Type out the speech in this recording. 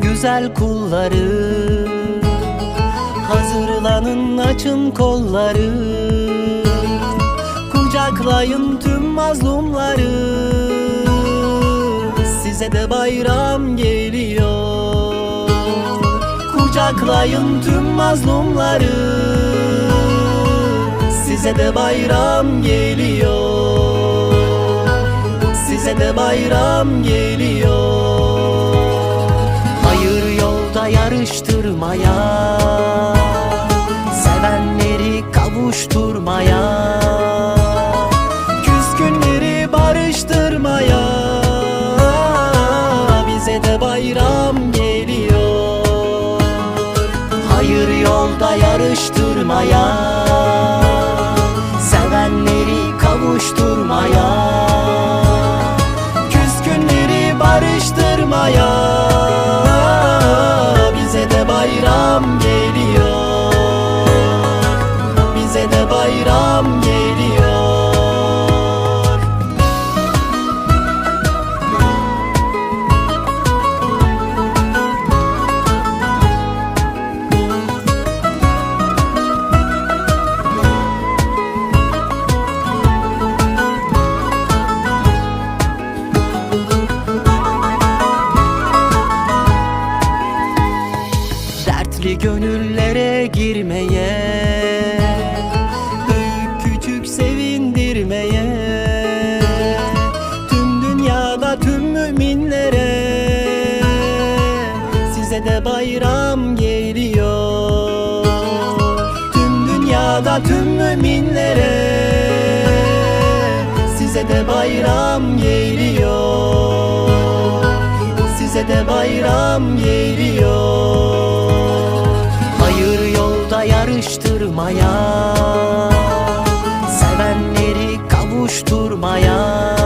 güzel kulları. Hazırlanın açın kolları. Kucaklayın tüm mazlumları. Size de bayram geliyor. Kucaklayın tüm mazlumları. Size de bayram geliyor. Size de bayram geliyor yolda yarıştırmaya Sevenleri kavuşturmaya Küskünleri barıştırmaya. Bize de bayram geliyor. Hayır yolda yarıştırmaya bayram geliyor. Bize de bayram geliyor Dertli gönüllere girmeye Büyük küçük sevindirmeye Tüm dünyada tüm müminlere Size de bayram geliyor. Tüm dünyada tüm müminlere Size de bayram geliyor. Size de bayram geliyor yolda yarıştırmaya Sevenleri kavuşturmaya